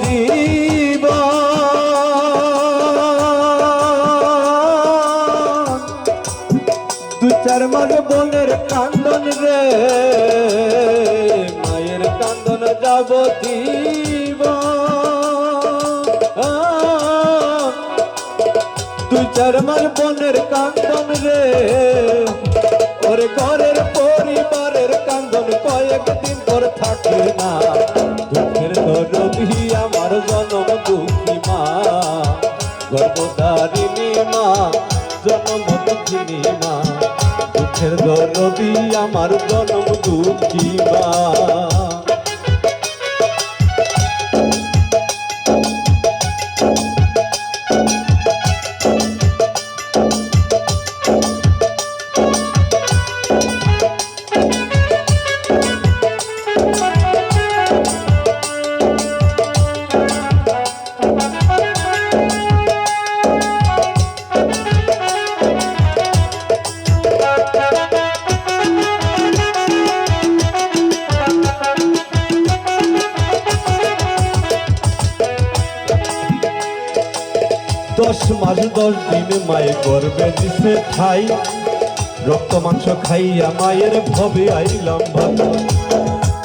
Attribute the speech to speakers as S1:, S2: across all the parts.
S1: জীবন দু চার মাস বোনের কান্দন রে, মায়ের কান্দন যাব দু চার মাস বোনের কান্দন রে, ওরে ঘরের পরিবারের কান্দন দুঃখিনী দুঃখের দরদি আমার জনম দুঃখী দশ মাস, দশ দিন মায়ে গর্বে দিছে খাই। রক্ত মাংস খাইয়া মায়ের ভবে আইলাম ভালো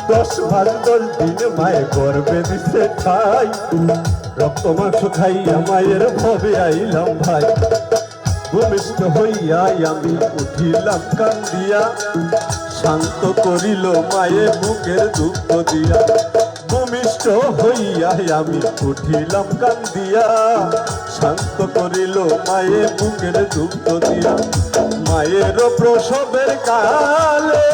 S1: দশ মাস, দশ দিন মায়ে গর্বে দিছে খাই। রক্ত মাংস খাইয়া মায়ের ভবে আইলাম ভাই। ভূমিষ্ঠ হইয়া আমি উঠিলাম কান্দিয়া। শান্ত করিল মায়ে বুকের দুঃখ দিয়া। ভূমিষ্ঠ হইয়া আমি উঠিলাম কান্দিয়া, শান্ত করিল মায়ের বুকের দুঃখ দিয়া। মায়ের প্রসবের কালে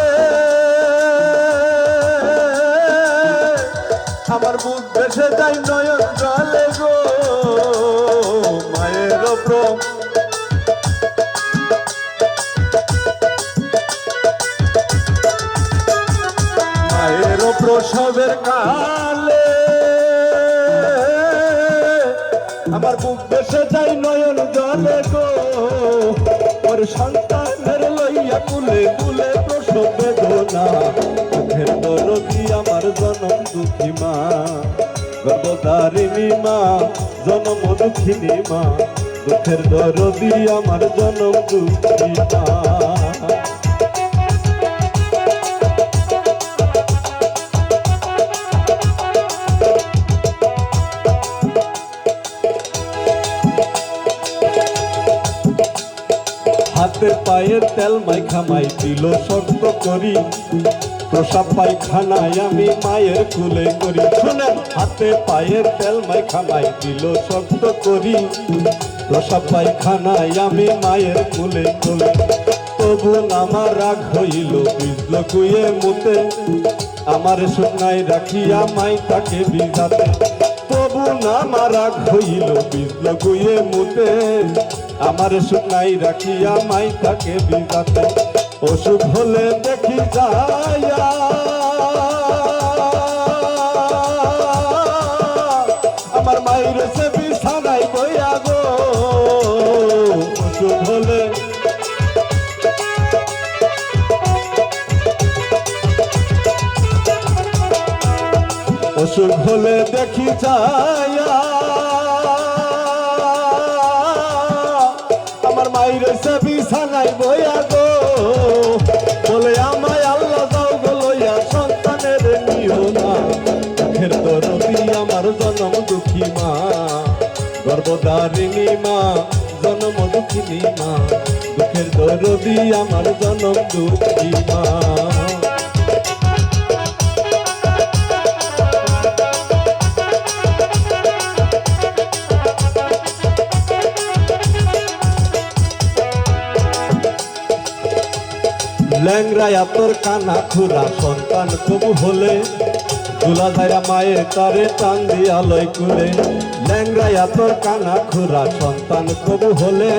S1: আমার বুক ভেসে তাই নয়ন প্রসবের কালে। আমার বুক বেসে যায় নয়ন জলে গো। ওর সন্তানের লইয়া কুলে কুলে প্রসব বেদনা। চোখের দরদি আমার জনম দুঃখী মা। গর্ভধারিণী মা, জনম দুঃখিনী মা। দুঃখের দরদি আমার জনম দুঃখী মা। হাতে পায়ে তেল মাই দিল শক্ত করি। প্রসাব পায়খানায় আমি মায়ের কুলে করি। শুনেন হাতে পায়ে তেল মাই দিল শক্ত করি। প্রসাব পায়খানায় আমি মায়ের কুলে কুলে তবু আমার রাগ হইল বিজল কুয়ে মুতে। আমার শুকনায় রাখিয়া মাই তাকে বিজাতে। তবু না রাগ হইল বিজল গুয়ে মুতে। আমার শুনাই রাখিয়া মাই তাকে বিজাতে অসুখ হলে দেখি যায়া আমার মায়ের সে বিছানাই বইয়া গো, অসুখ হলে অসুখ হলে দেখি যায়া আমার মায়ের বইয়া গো। বলে আমায় আল্লাহ দাও গো লইয়া, সন্তানের নিও না। দুঃখের দরদি আমার জনম দুঃখী মা। গর্ভধারিণী মা, জনম দুঃখিনী মা। দুঃখের দরদি আমার জনম দুঃখী মা। ল্যাংরা তোর কানা খুরা সন্তান কবু হলে। দুলা ধারা মায়ে তারে টান দিয়া লয় কুলে। ল্যাংরা তোর কানা খুরা সন্তান কবু হলে।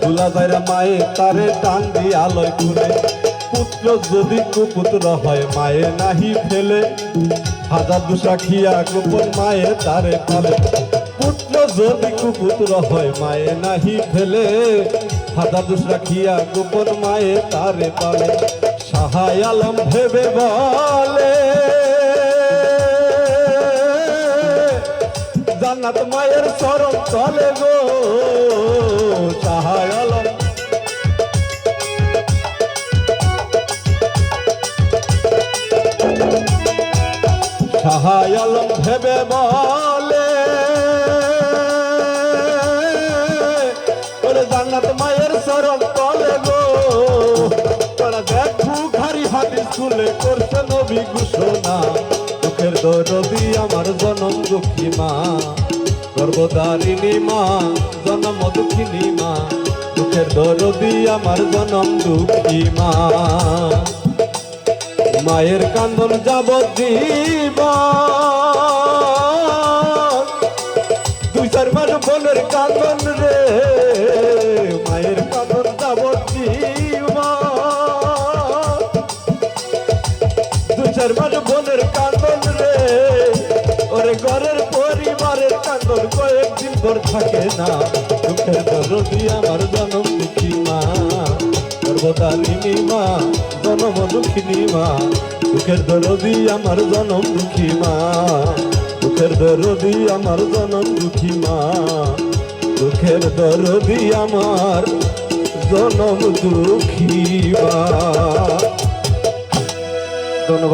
S1: দুলা ধারা মায়ে তারে টান দিয়া লয় কুলে। পুত্র যদি কুপুত্র হয়, মায়ে নাহি ফেলে। হাজার দুসা খিয়া গোপন মায়ে তারে পালে। পুত্র যদি কুপুত্র হয়, মায়ে নাহি ফেলে। হাদা দুস রাখিয়া গোপন মায়ে তারে পালে, সাহায় আলম ভেবে বলে। জান্নাত মায়ের চরণ তলে গো, সাহায় আলম। সাহায় আলম ভেবে বলে। খুলে করছে নবী ঘোষণা। দুঃখের দরদি আমার জনম দুঃখী মা। গর্ভদারিণী মা, জনম দুঃখিনী মা। দুঃখের দরদি আমার জনম দুঃখী মা। মায়ের কান্দন যাব দুই চার মাস বোনের কান্দন রে। মায়ের কান্দন পর না, দুঃখের দরদি আমার জনম দুঃখী মা। সর্বদারিণী মা, জনম দুঃখিনী মা। দুঃখের দরদি আমার জনম দুঃখী মা। দুঃখের দরদি আমার জনম দুঃখী মা। দুঃখের দরদি আমার জনম দুঃখী মা। ধন্যবাদ।